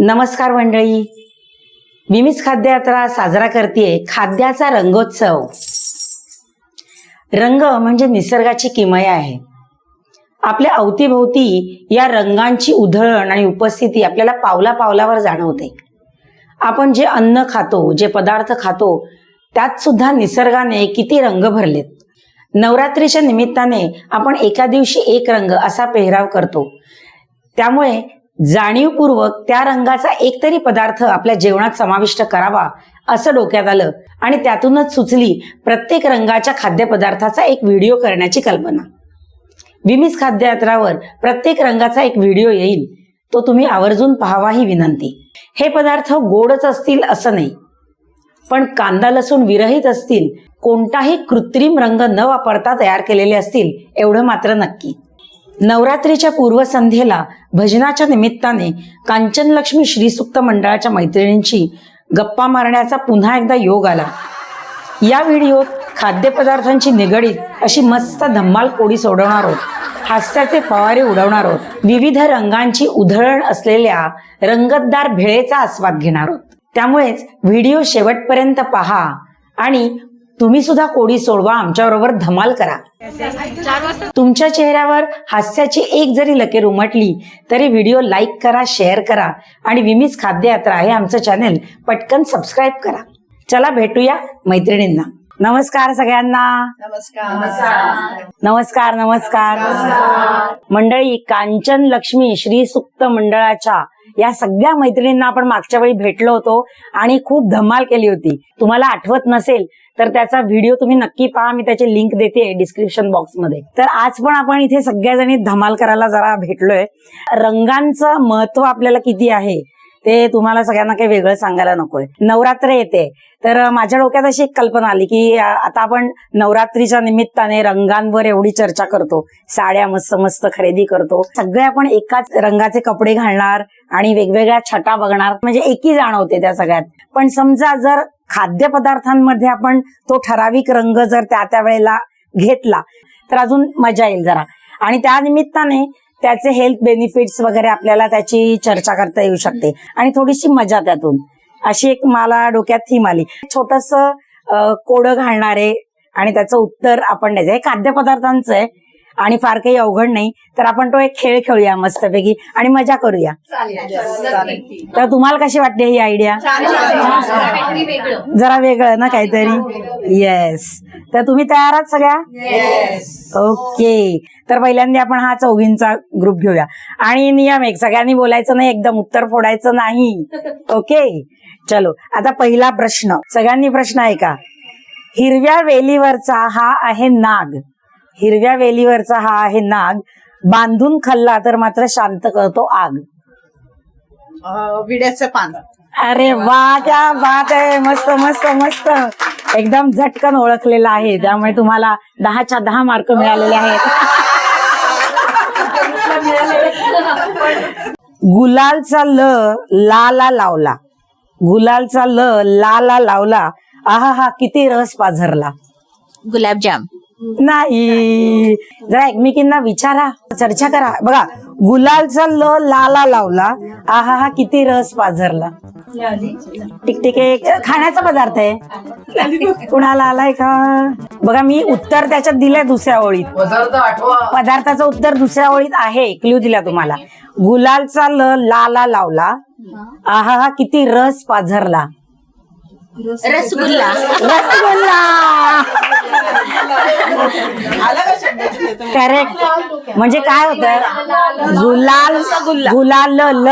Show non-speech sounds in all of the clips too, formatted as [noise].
नमस्कार मंडळी. मिमीच खाद्य यात्रा साजरा करते खाद्याचा रंगोत्सव. रंग म्हणजे निसर्गाची किमया आहे. आपल्या अवतीभोवती या रंगांची उधळण आणि उपस्थिती आपल्याला पावला पावलावर जाणवते. आपण जे अन्न खातो जे पदार्थ खातो त्यात सुद्धा निसर्गाने किती रंग भरलेत. नवरात्रीच्या निमित्ताने आपण एका दिवशी एक रंग असा पेहराव करतो. त्यामुळे जाणीवपूर्वक त्या रंगाचा एक तरी पदार्थ आपल्या जेवणात समाविष्ट करावा असं डोक्यात आलं आणि त्यातूनच सुचली प्रत्येक रंगाच्या खाद्यपदार्थाचा एक व्हिडिओ करण्याची कल्पना. विमीज खाद्ययात्रावर प्रत्येक रंगाचा एक व्हिडिओ येईल तो तुम्ही आवर्जून पाहावा ही विनंती. हे पदार्थ गोडच असतील असं नाही पण कांदा लसूण विरहित असतील कोणताही कृत्रिम रंग न वापरता तयार केलेले असतील एवढं मात्र नक्की. नवरात्रीच्या पूर्वसंध्येला भजनाच्या निमित्ताने कांचनलक्ष्मी श्रीसुक्त मंडळाच्या मैत्रिणींची गप्पा मारण्याचा पुन्हा एकदा योग आला. या व्हिडिओत खाद्यपदार्थांची निगडीत अशी मस्त धम्माल कोडी सोडवणार आहोत. हास्याचे फवारे उडवणार आहोत. विविध रंगांची उधळण असलेल्या रंगतदार भेळेचा आस्वाद घेणार आहोत. त्यामुळेच व्हिडिओ शेवटपर्यंत पहा आणि तुम्ही सुद्धा कोडी सोडवा आमच्याबरोबर धमाल करा. तुमच्या चेहऱ्यावर हास्याची एक जरी लकेर उमटली तरी व्हिडिओ लाईक करा शेअर करा आणि विमीज खाद्ययात्रा हे आमचं चॅनेल. पटकन सबस्क्राईब करा. चला भेटूया मैत्रिणींना. नमस्कार सगळ्यांना. नमस्कार नमस्कार. नमस्कार. मंडळी कांचन लक्ष्मी श्री सुक्त मंडळाच्या या सगळ्या मैत्रिणींना आपण मागच्या वेळी भेटलो होतो आणि खूप धमाल केली होती. तुम्हाला आठवत नसेल तर त्याचा व्हिडिओ तुम्ही नक्की पहा. मी त्याची लिंक देते डिस्क्रिप्शन बॉक्समध्ये. तर आज पण आपण इथे सगळ्याजणी धमाल करायला जरा भेटलोय. रंगांचं महत्त्व आपल्याला किती आहे? ते तुम्हाला सगळ्यांना काही वेगळं सांगायला नकोय. नवरात्र येते. तर माझ्या डोक्यात अशी एक कल्पना आली की आता आपण नवरात्रीच्या निमित्ताने रंगांवर एवढी चर्चा करतो. साड्या मस्त मस्त खरेदी करतो. सगळे आपण एकाच रंगाचे कपडे घालणार आणि वेगवेगळ्या छटा बघणार. म्हणजे एकी जाणवते त्या सगळ्यात. पण समजा जर खाद्यपदार्थांमध्ये आपण तो ठराविक रंग जर त्या त्या वेळेला घेतला तर अजून मजा येईल जरा. आणि त्या निमित्ताने त्याचे हेल्थ बेनिफिट्स वगैरे आपल्याला त्याची चर्चा करता येऊ शकते. आणि थोडीशी मजा त्यातून. अशी एक मला डोक्यात थीम आली. छोटस कोडं घालणारे आणि त्याचं उत्तर आपण द्यायचं. हे खाद्यपदार्थांचं आहे. आणि फार काही अवघड नाही. तर आपण तो एक खेळ खेळूया मस्तपैकी आणि मजा करूया. तर तुम्हाला कशी वाटते ही आयडिया जरा वेगळं ना काहीतरी? येस तर तुम्ही तयार आहात सगळ्या? ओके तर पहिल्यांदा आपण हा चौघींचा ग्रुप घेऊया. आणि नियम एक सगळ्यांनी बोलायचं नाही एकदम उत्तर फोडायचं नाही. ओके चलो. आता पहिला प्रश्न. सगळ्यांनी प्रश्न आहे का हिरव्या वेलीवरचा हा आहे नाग. हिरव्या वेलीवरचा हा आहे नाग. बांधून खाल्ला तर मात्र शांत करतो आग. विड्याचं पान. अरे वा क्या बात आहे. मस्त मस्त मस्त. एकदम झटकन ओळखलेला आहे. त्यामुळे तुम्हाला दहाच्या दहा मार्क मिळालेले आहेत. गुलालचा ल लाला लावला. गुलालचा ल लाला लावला. आहा हा किती रस पाझरला गुलाबजाम. नाही. जरा एकमेकींना विचारा चर्चा करा. बघा गुलालचा ल लाला लावला आहा हा किती रस पाझरला. टिकटिक खाण्याचा पदार्थ आहे. कुणाला आलाय का? बघा मी उत्तर त्याच्यात दिलंय दुसऱ्या ओळीत. पदार्थाचं उत्तर दुसऱ्या ओळीत आहे क्ल्यू दिला तुम्हाला. गुलालचा ल लाला लावला आहा हा किती रस पाझरला. रसगुल्ला? करेक्ट म्हणजे काय होतं? गुलाल गुलाल ल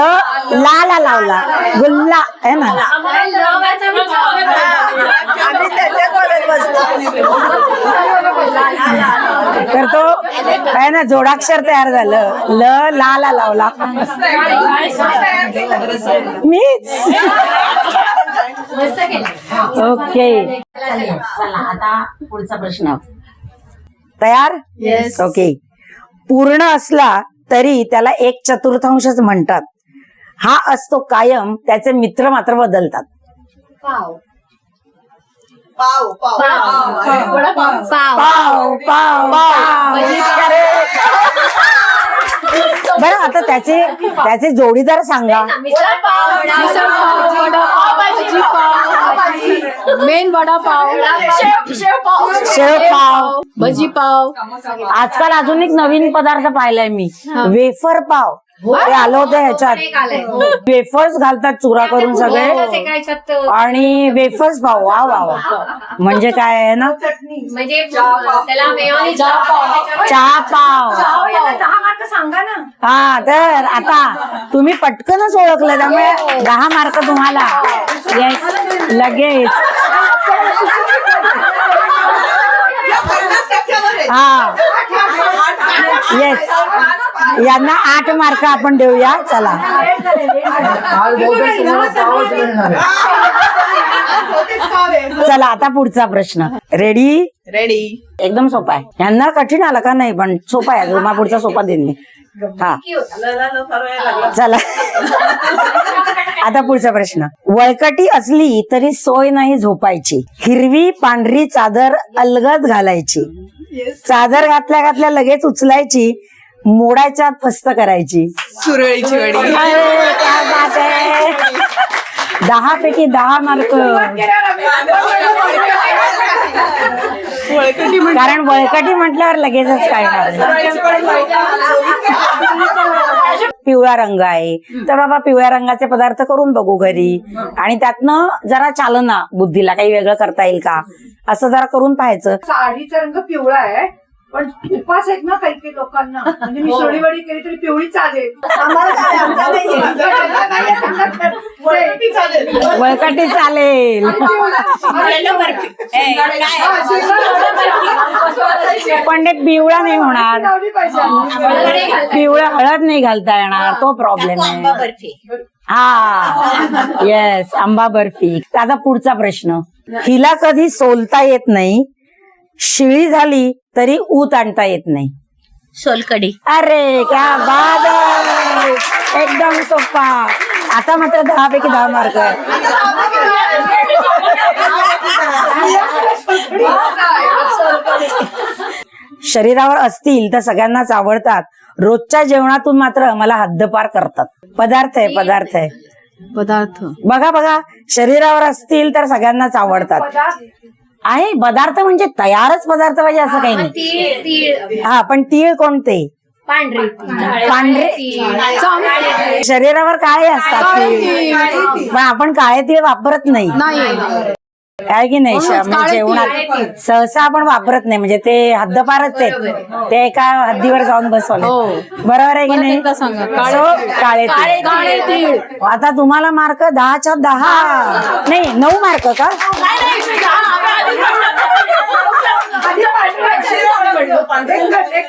लाला लावला. गुल्ला आहे ना? तर तो काय ना जोडाक्षर तयार झालं. ल लाला लावला. मीच. ओके. चला आता पुढचा प्रश्न. तयार? Yes. ओके. पूर्ण असला तरी त्याला एक चतुर्थांशच म्हणतात. हा असतो कायम त्याचे मित्र मात्र बदलतात. पाव. पाव पाव. पाव. पाव. पाव. Correct. बरं आता त्याचे त्याचे जोडीदार सांगा. मेन वडापाव शेव पाव भजी पाव आजकाल अजून एक नवीन पदार्थ पाहिलाय मी. वेफर पाव. ते आलं होतं ह्याच्यात. वेफर्स घालतात चुरा करून सगळे. आणि वेफर्स पाव. वा वा वा. म्हणजे काय आहे ना? म्हणजे चहा पाव. सांगा ना. हा तर आता तुम्ही पटकनच ओळखलं त्यामुळे दहा मार्क तुम्हाला. येस लगेच. हा. येस यांना आठ मार्क आपण देऊया. चला. चला आता पुढचा प्रश्न. रेडी रेडी एकदम सोपा आहे. यांना कठीण आला का नाही पण सोपा आहे. तुम्हाला पुढचा सोपा देईन मी. हा. चला. [laughs] आता पुढचा प्रश्न. वळकटी असली तरी सोय नाही झोपायची. हिरवी पांढरी चादर अलगद घालायची. चादर घातल्या घातल्या लगेच उचलायची मोडायच्या आत फस्त करायची. सुरळीची. दहा पैकी दहा मार्क. [laughs] [laughs] कारण बळकटी म्हटल्यावर लगेचच काय पिवळा रंग आहे. तर बाबा पिवळ्या रंगाचे पदार्थ करून बघू घरी. आणि त्यातनं जरा चालना बुद्धीला काही वेगळं करता येईल का? असं जरा करून पाहायचं. साडीचा रंग पिवळा आहे. पण उपास आहेत ना काही काही लोकांना. म्हणजे मी सोडीवडी केली तरी पिवळी चालेल वळकटी चालेल. पण ते पिवळा नाही होणार. लावली पाहिजे पिवळा हळद नाही घालता येणार. तो प्रॉब्लेम आहे. हा. येस आंबा बर्फी. आता पुढचा प्रश्न. हिला कधी सोलता येत नाही शिळी झाली तरी ऊत आणता येत नाही. सोलकडी अरे क्या बाद आहे. एकदम सोपा. आता मात्र दहा पैकी दहा मार्क आहे शरीरावर असतील तर सगळ्यांनाच आवडतात. रोजच्या जेवणातून मात्र मला हद्दपार करतात. पदार्थ आहे पदार्थ आहे. पदार्थ. बघा बघा. शरीरावर असतील तर सगळ्यांनाच आवडतात. आहे पदार्थ म्हणजे तयारच पदार्थ पाहिजे असं काही नाही. तीळ तीळ. हा पण तीळ कोणते? पांढरे पांढरे शरीरावर काळे असतात तीळ? पण आपण काळे तीळ वापरत नाही. आहे की नाही श- म्हणजे जेवणात सहसा आपण वापरत नाही म्हणजे ते हद्दपारच आहेत. ते एका हद्दीवर जाऊन बसवले. बरोबर आहे की नाही? So, काळे तीळ आता तुम्हाला मार्क दहाच्या दहा. नाही नऊ मार्क का?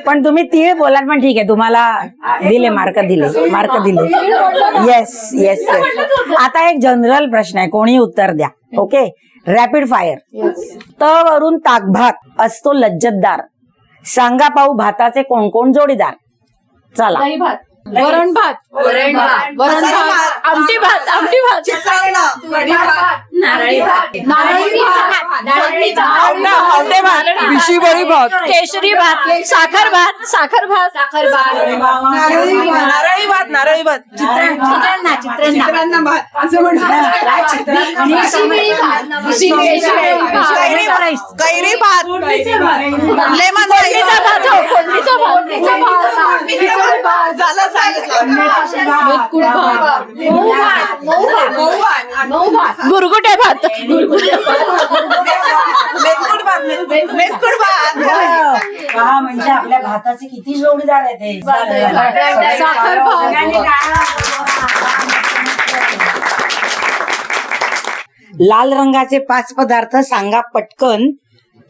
पण तुम्ही तीळ बोलात पण ठीक आहे तुम्हाला दिले मार्क दिले मार्क दिले. येस येस येस आता एक जनरल प्रश्न आहे कोणी उत्तर द्या ओके रॅपिड फायर त वरून ताकभात असतो लज्जतदार. सांगा पाहू भाताचे कोण कोण जोडीदार? चला. वरण भात वरण भात वरण भात आमटी भात आमटी भात नारळी भात नारळी भात नारळी भात भात केशरी भात साखर भात साखर भात साखर भात नारळी भात नारळी भात चित्रांना चित्रांना चित्रांना भात असं म्हणतात कैरी भात लेमन भात हो भात झालं सांगितलं भात मऊ भात मऊ भात भात. मऊ भात गुरगुटे भात मेतकुट भात. मेतकुट भात हा म्हणजे आपल्या भाताचे किती जोडीदार आहेत हे. साखर लाल रंगाचे पाच पदार्थ सांगा पटकन.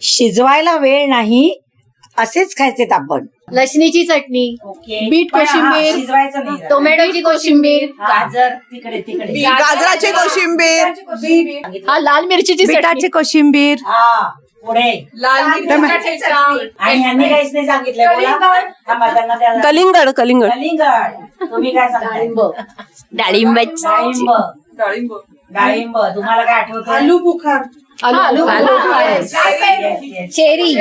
शिजवायला वेळ नाही. असेच खायचेत आपण. लसणीची चटणी बीट पण हा, कोशिंबीर शिजवायचं नाही जरा. टोमॅटोची कोशिंबीर गाजर तिकडे तिकडे. गाजराची कोशिंबीर. हा लाल मिरचीची चटणी. कोशिंबीर. हा पुढे. लाल आणि यांनी काहीच नाही सांगितलं बोला. थांबा, त्यांना द्या. कलिंगड कलिंगड. कलिंगड. तुम्ही काय सांगताय? डाळिंब. डाळिंब. डाळिंब. तुम्हाला काय आठवतं आलू बुखार. आलू yes. Cherry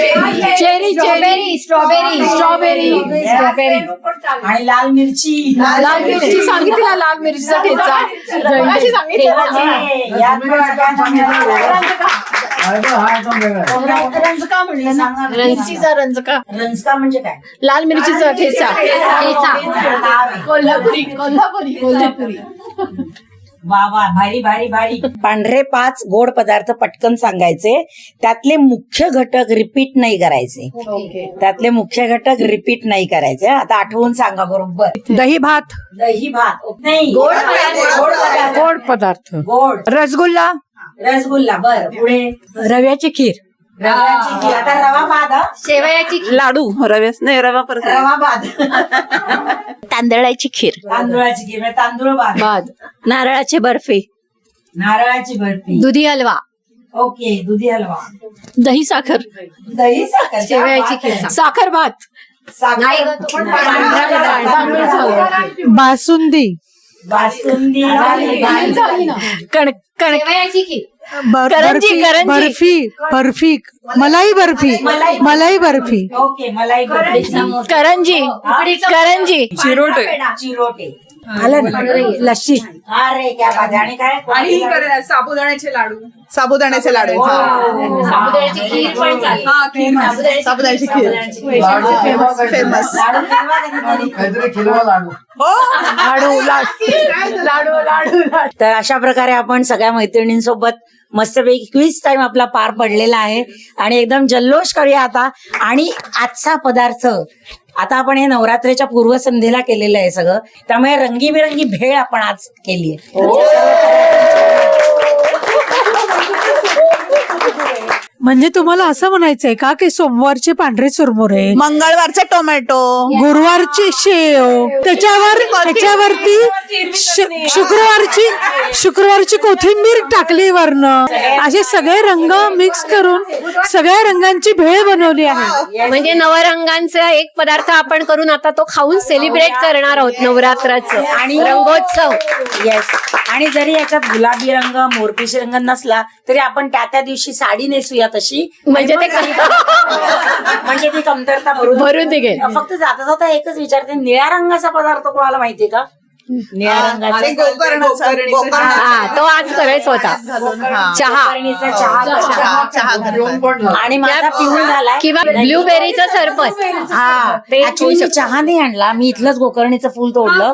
cherry strawberry strawberry strawberry strawberry आणि लाल मिरची. लाल मिरची सांगितली ना लाल मिरचीचा ठेचा. रंजका म्हणलं सांगा. मिरचीचा रंजका रंजका म्हणजे काय? लाल मिरचीचा ठेचा. ठेचा. कोल्हापुरी. कोल्हापुरी. कोल्हापुरी. वा वा भारी भारी भारी. पांढरे पाच गोड पदार्थ पटकन सांगायचे. त्यातले मुख्य घटक रिपीट नाही करायचे. त्यातले मुख्य घटक रिपीट नाही करायचे. आता आठवून सांगा बरोबर. दही भात. दही भात. नाही. गोड पदार्थ. गोड पदार्थ. गोड पदार्थ. गोड. रसगुल्ला. रसगुल्ला. बर पुढे. रव्याची खीर. रव्याची खीर. आता रवा बाद हं? शेवयाची लाडू रव्यास नाही रवा परत रवा बाद तांदळाची खीर. तांदूळाची खीर म्हणजे तांदूळ बाद बाद नारळाची बर्फी. नारळाची बर्फी. दुधी हलवा. ओके दुधी हलवा. दही साखर. दही साखर. शेवयाची खीर साखर. भात. साखर. पांढरा तांदूळ बासुंदी. बासुंदी. झाली. कण कण शेवयाची खीर. करंजी करंजी. बर्फी बर्फी. मलाई बर्फी. मलाई- मलाई बर्फी. ओके मलाई बर्फी. करंजी. करंजी. चिरोटे. चिरोटे. आलं ना? लस्सी. अरे क्या बात आहे. आणि काय? आणि करे- साबुदाण्याचे लाडू. साबुदाण्याचे लाडू हा. साबुदाण्याची खीर पण चालेल हा, खीर. साबुदाण्याची खीर. फेमस लाडू केव्हा कधीतरी? काहीतरी खिलवा लाडू. लाडू लाडू. लाडू लाडू लाडू. तर अशा प्रकारे आपण सगळ्या मैत्रिणींसोबत मस्तपैकी क्विज टाइम आपला पार पडलेला आहे. आणि एकदम जल्लोष करूया आता. आणि आजचा पदार्थ आता आपण हे नवरात्रीच्या पूर्वसंध्येला केलेलं आहे सगळं. त्यामुळे रंगीबिरंगी भेळ आपण आज केली हो. म्हणजे तुम्हाला असं म्हणायचंय का की सोमवारचे पांढरे चुरमुरे मंगळवारचा टोमॅटो गुरुवारची शेव त्याच्यावर त्याच्यावरती श- शुक्रवारची शुक्रवारची कोथिंबीर टाकली वरनं. असे सगळे रंग मिक्स करून सगळ्या रंगांची भेळ बनवली आहे. म्हणजे नवरंगांचा एक पदार्थ आपण करून आता तो खाऊन सेलिब्रेट करणार आहोत नवरात्राचं. आणि- रंगोत्सव. येस आणि जरी याच्यात गुलाबी रंग मोरपिशी रंग नसला तरी आपण त्या त्या दिवशी साडी नेसूया. तशी. म्हणजे ते [laughs] म्हणजे ती कमतरता भरून भरून निघेल फक्त जाता जाता एकच विचारते निळ्या रंगाचा पदार्थ कोणाला माहितीये का? निळ्या रंगाचा गोकर्णाचा हा तो आज करायचा होता. चहा. गोकर्णीचा चहा. चहा चहा करतात. आणि माझा पिऊन झालाय. किंवा ब्लूबेरीचं सरबत हा ते ऍक्च्युली मी चहा नाही आणला. मी इथलंच गोकर्णीचं फूल तोडलं.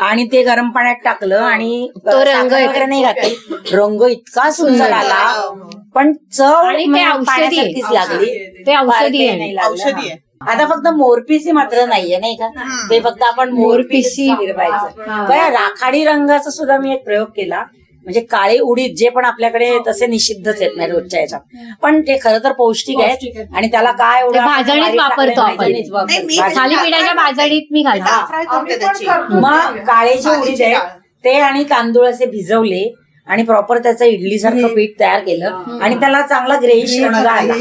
आणि ते गरम पाण्यात टाकलं आणि तो रंग वगैरे नाही घातली. रंग इतका सुंदर आला. पण चव आणि ते म्हणजे औषधी आहे. पाण्यासारखीच लागली ते औषधी बारकाई आहे. नाही लागलं. औषधी आहे. आता फक्त मोरपिसी मात्र नाहीये नाही का ते फक्त आपण मोरपिसी फिरवायचं बरं राखाडी रंगाचा सुद्धा मी एक प्रयोग केला म्हणजे काळे उडीद जे पण आपल्याकडे तसे निषिद्धच आहेत नाही रोजच्या याच्यात पण ते खरं तर पौष्टिक आहे आणि त्याला काय एवढं ते आपण भाजणीत बारीक वापरतो आपण. भाजणीत वापरतो. नाही, मी भाजणीत. थालीपीठाच्या भाजडीत मी घालतो हा. फ्राय करते त्याची. मग काळे जे उडीद आहे ते आणि तांदूळ असे भिजवले आणि प्रॉपर त्याचं इडली सारखं पीठ तयार केलं. आणि त्याला चांगला ग्रेइश रंग आला.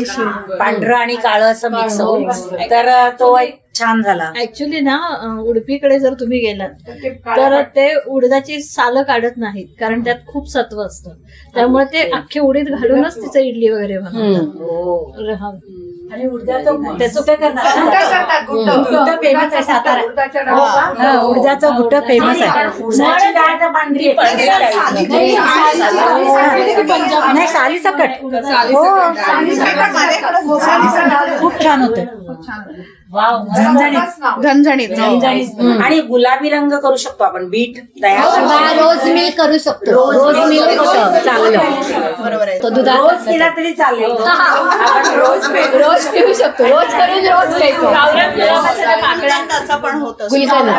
पांढरं आणि काळं असं मिक्स होऊन. तर तो एक छान झाला. ऍक्च्युली ना उडुपीकडे जर तुम्ही गेलात तर ते उडदाची सालं काढत नाहीत कारण त्यात खूप सत्व असतं. त्यामुळे ते अख्खे उडीद घालूनच तिचं इडली वगैरे बनवतात. हा. आणि उडद्याचं त्याचं काय करणार गुड्ड famous आहे सातारा. हो? हा, उडदाचं गुट्ट फेमस आहे उडदाची डाळ तर पांढरी आहे. नाही साली सकट हो खूप छान होत झणझणीत. झणझणीत झणझणीत. आणि गुलाबी रंग करू शकतो आपण बीट तयार किंवा रोज मिल्क करू शकतो. रोज होतं चांगलं बरोबर आहे. तो दुधात रोज केला तरी चालेल आपण रोज रोज पिऊ शकतो. रोज करून रोज प्यायचो. त्याचा पण होत असतो. गुलकंद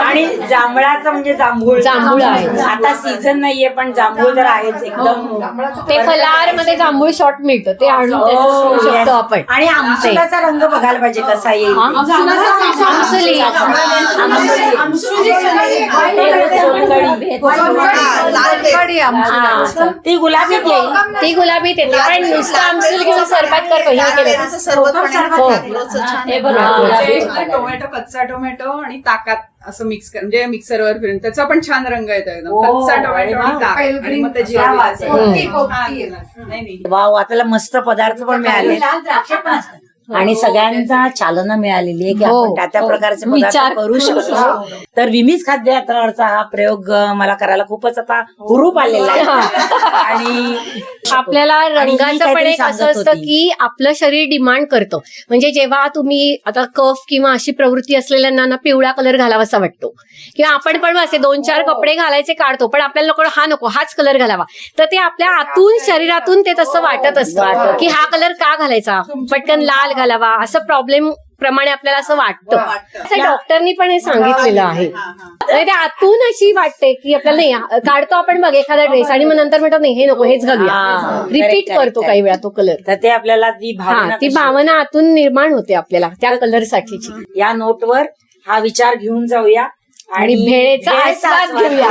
आणि जांभळाचं म्हणजे जांभूळ. जांभूळ आहे. आता सीझन नाहीये पण जांभूळ तर आहेच एकदम. ते फलारमध्ये जांभूळ शॉर्ट मिळतं. ते आणून. शकतो आपण. आणि आमच्याचा रंग बघा बघायला पाहिजे कसा येईल आमसुली. हा. ती गुलाबी येईल ती गुलाबीत येते पण नुसतं आमसूल घेऊन सरबत कर हे केलं हो. हे. हा. म्हणजे टोमॅटो कच्चा टोमॅटो आणि ताकात असं मिक्स कर म्हणजे मिक्सरवर फिरून त्याचा पण छान रंग येतो एकदम कच्चा टोमॅटो वा. आणि ताक आणि मग त्याची वाव आपल्याला मस्त पदार्थ पण मिळाले आणि सगळ्यांचा चालना मिळालेली आहे की हो, आपण त्या त्या हो. प्रकारचे विचार पदार्थ करू शकतो. तर विमीज खाद्ययात्रावरचा हा प्रयोग मला करायला खूपच आता हुरूप आलेला आहे. आणि आपल्याला ही रंगाचं पण एक असं असतं होती. की आपलं शरीर डिमांड करतं. म्हणजे जेव्हा तुम्ही आता कफ किंवा अशी प्रवृत्ती असलेल्यांना ना पिवळा कलर घालावासा वाटतो. किंवा आपण पण असे दोन चार कपडे घालायचे काढतो पण आपल्याला नको हा नको हाच कलर घालावा. तर ते आपल्या आतून शरीरातून ते तसं वाटत असतं. की हा कलर का घालायचा? पटकन लाल घालावा. असं प्रॉब्लेम प्रमाणे आपल्याला असं वाटतं. असं डॉक्टरनी पण हे सांगितलेलं आहे. ते आतून अशी वाटते की आपल्याला नाही काढतो आपण बघ एखादा ड्रेस आणि मग नंतर म्हणतो नाही हे नको हेच हा, घालूया रिपीट करतो काही वेळा तो कलर तर ते आपल्याला ती हा भावना ती भावना आतून निर्माण होते आपल्याला त्या कलर साठीची. या नोटवर हा विचार घेऊन जाऊया. आणि भेळेचा आस्वाद घेऊया.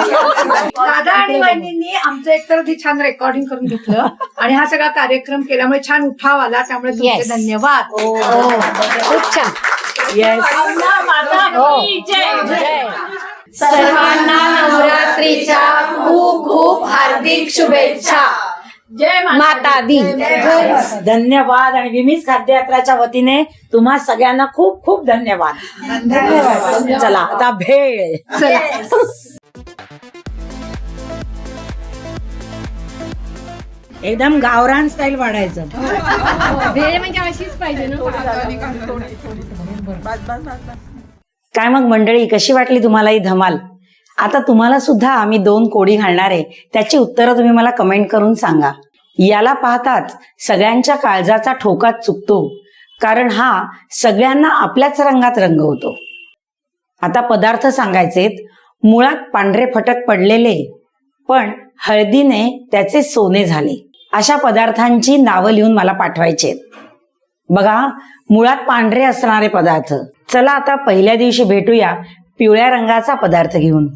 दादा आणि वहिनींनी आमचं एकतर ती छान रेकॉर्डिंग करून घेतलं. आणि हा सगळा कार्यक्रम केल्यामुळे छान उठाव आला त्यामुळे तुमचे Yes. धन्यवाद. हो, खूप छान. येस हो. जय. सर्वांना नवरात्रीच्या खूप खूप हार्दिक शुभेच्छा. माता दी. धन्यवाद. आणि विमीज खाद्ययात्राच्या वतीने तुम्हा सगळ्यांना खूप खूप धन्यवाद. चला आता भेळ. एकदम गावरान स्टाईल वाढायचं. भेळ म्हणजे अशीच पाहिजे ना. बस बस बस बस काय मग मंडळी कशी वाटली तुम्हाला ही धमाल? आता तुम्हाला सुद्धा आम्ही दोन कोडी घालणार आहे. त्याची उत्तरं तुम्ही मला कमेंट करून सांगा. याला पाहताच सगळ्यांच्या काळजाचा ठोकाच चुकतो. कारण हा सगळ्यांना आपल्याच रंगात रंगवतो. आता पदार्थ सांगायचेत. मुळात पांढरे फटक पडलेले पण हळदीने त्याचे सोने झाले. अशा पदार्थांची नावं लिहून मला पाठवायची बघा मुळात पांढरे असणारे पदार्थ. चला आता पहिल्या दिवशी भेटूया पिवळ्या रंगाचा पदार्थ घेऊन.